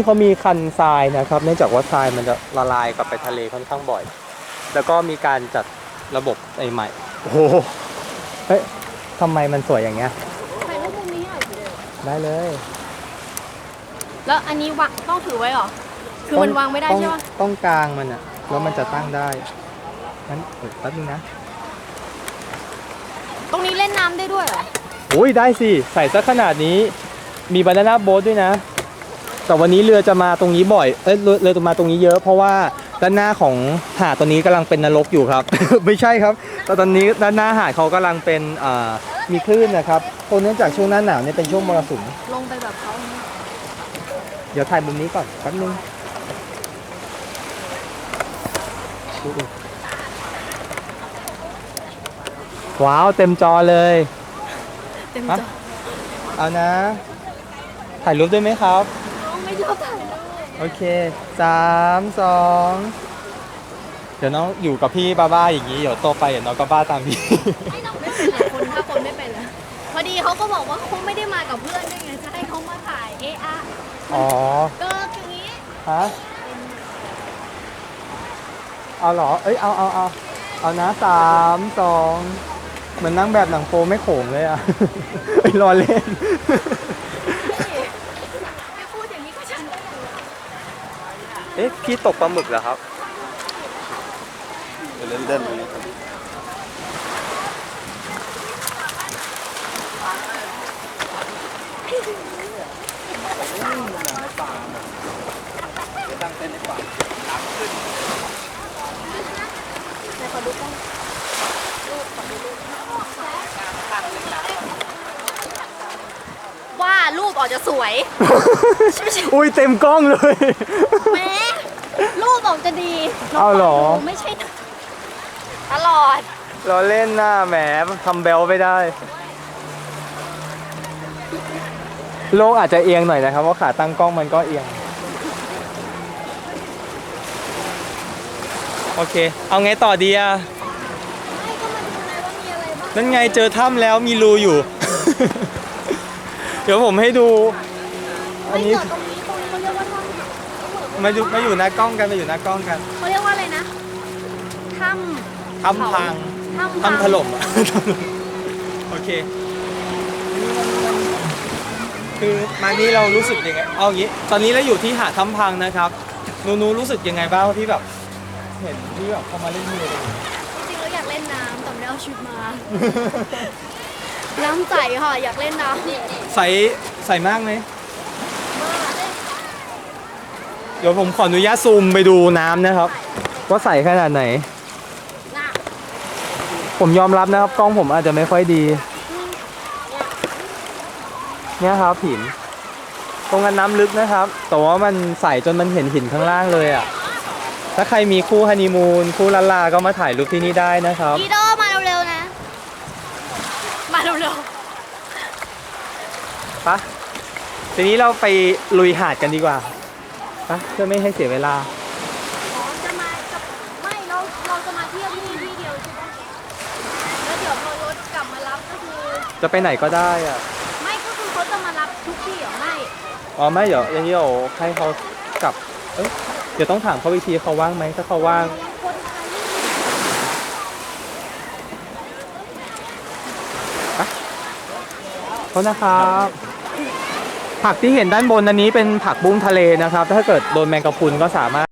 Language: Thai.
ที่เขามีคันทรายนะครับเนื่องจากว่าทรายมันจะละลายกลับไปทะเลค่อนข้างบ่อย แล้วก็มีการจัดระบบไอ้ใหม่โอ้โหเฮ้ยทำไมมันสวยอย่างเงี้ยถ่ายรูปมุมนี้หน่อยสิได้เลยแล้วอันนี้วางต้องถือไว้เหรอ คือมันวางไม่ได้ต้องใช่ปะต้องกลางมันอะแล้วมันจะตั้งได้งั้นเดี๋ยวแป๊บนึงนะตรงนี้เล่นน้ำได้ด้วยเหรออุ้ยได้สิ ใส่ซะขนาดนี้มีบานาน่าโบ๊ทด้วยนะ แต่วันนี้เรือจะมาตรงนี้บ่อย เอ้ยเรือเรือจะมาตรงนี้เยอะ เพราะว่าด้านหน้าของหาดตอนนี้กำลังเป็นนรกอยู่ครับ ไม่ใช่ครับ แต่ตอนนี้ด้านหน้าหาดเขากำลังเป็นอ่ามีคลื่นนะครับเพราะเนื่องจากช่วงหน้าหนาวเนี่ยเป็นช่วงมรสุม ลงไปแบบเขาอย่างนี้เดี๋ยวถ่ายมุมนี้ก่อนแป๊บนึงดูดิว้าวเต็มจอเลย เต็มฮะจอ เอานะ ถ่ายรูปด้วยไหมครับ โอเคสามสองเดี๋ยวน้องอยู่กับพี่บ้าบ้าๆอย่างนี้เดี๋ยวโตไปเดี๋ยวน้องก็บ้าตามพี่ ไม่ต้องไม่เป็นไรคนถ้าคนไม่เป็นเลยพอดีเขาก็บอกว่าเขาไม่ได้มากับเพื่อนด้วยไงจะให้เขามาถ่ายเอะอะอ๋อก็อย่างนี้ฮะเอาเหรอ เอ้ยเอาเอาเอาเอานะสามสองเหมือนนั่งแบบหนังโปไม่โขงเลยอะ ไอ้ยรอเล่น พี่ไม่พูดอย่างนี้ก็ฉันได้เลย เอ๊ะพี่ตกปลาหมึกเหรอครับ เล่นเล่นๆตรงนี้ไหนขอดูกล้องรูปขอดูรูปว่ารูปออกจะสวยไม่ใช่อุ้ยเต็มกล้องเลยแหม้ รูปออกจะดีเอาเหรอน้งปยดูไม่ใช่ตลอดรอเล่นหน้าแหมทำเบลไม่ได้ โลกอาจจะเอียงหน่อยนะครับเพราะขาตั้งกล้องมันก็เอียง โอเค เอาไงต่อดีอะไม่ก็มาดูไงว่ามีอะไรบ้างนั่นไงเจอถ้ำแล้วมีรูอยู่ เดี๋ยวผมให้ดู อัไม่นนี้เกิดตรงนี้ตรงนี้เขาเรียกว่าถ้ำ มาอยู่มาอยู่หน้ากล้องกันมาอยู่หน้ากล้องกันเขาเรียกว่าอะไรนะถ้ำถ้ำพังถ้ำพังถ้ำถล่มอะโอเคคือมานี่เรารู้สึกยังไงเอาอย่างนี้ ตอนนี้เราอยู่ที่หาดถ้ำพังนะครับนูนูรู้สึกยังไงบ้างที่แบบเห็นที่แบบเขามาเล่นเรืออะไรอย่างเงี้ยจริงๆแล้วอยากเล่นน้ำแต่ไม่ได้เอาชุดมา น้ำใสค่ะอยากเล่นน้ำใส่ใส่มากไหม เดี๋ยวผมขออนุญาตซูมไปดูน้ำนะครับ ว่าใสขนาดไหนน่ะผมยอมรับนะครับ กล้องผมอาจจะไม่ค่อยดี เนี่ยครับหิน ตรงกันน้ำลึกนะครับ แต่ว่ามันใสจนมันเห็นหินข้างล่างเลยอะ ถ้าใครมีคู่ฮันนีมูนคู่ลาลาก็มาถ่ายรูปที่นี่ได้นะครับอีโดมาเร็วๆนะ มาเร็วปะทีนี้เราไปลุยหาดกันดีกว่า ปะเพื่อไม่ให้เสียเวลาๆอ๋อจะมากับไม่เราเราจะมาเที่ยวที่นี่ที่เดียวใช่ปะแล้วเดี๋ยวพอรถกลับมารับก็คือ จะไปไหนก็ได้อะ ไม่ก็คือเขาจะมารับทุกที่เหรอไม่อ๋อไม่เดี๋ยวอย่างนี้เดี๋ยวให้เขากลับ เอ้ยเดี๋ยวต้องถามเขาอีกทีเขาว่างไหมถ้าเขาว่าง คนไทยไม่มีเขานะครับ ผักที่เห็นด้านบนอันนี้เป็นผักบุ้งทะเลนะครับ ถ้าเกิดโดนแมงกะพรุนก็สามารถ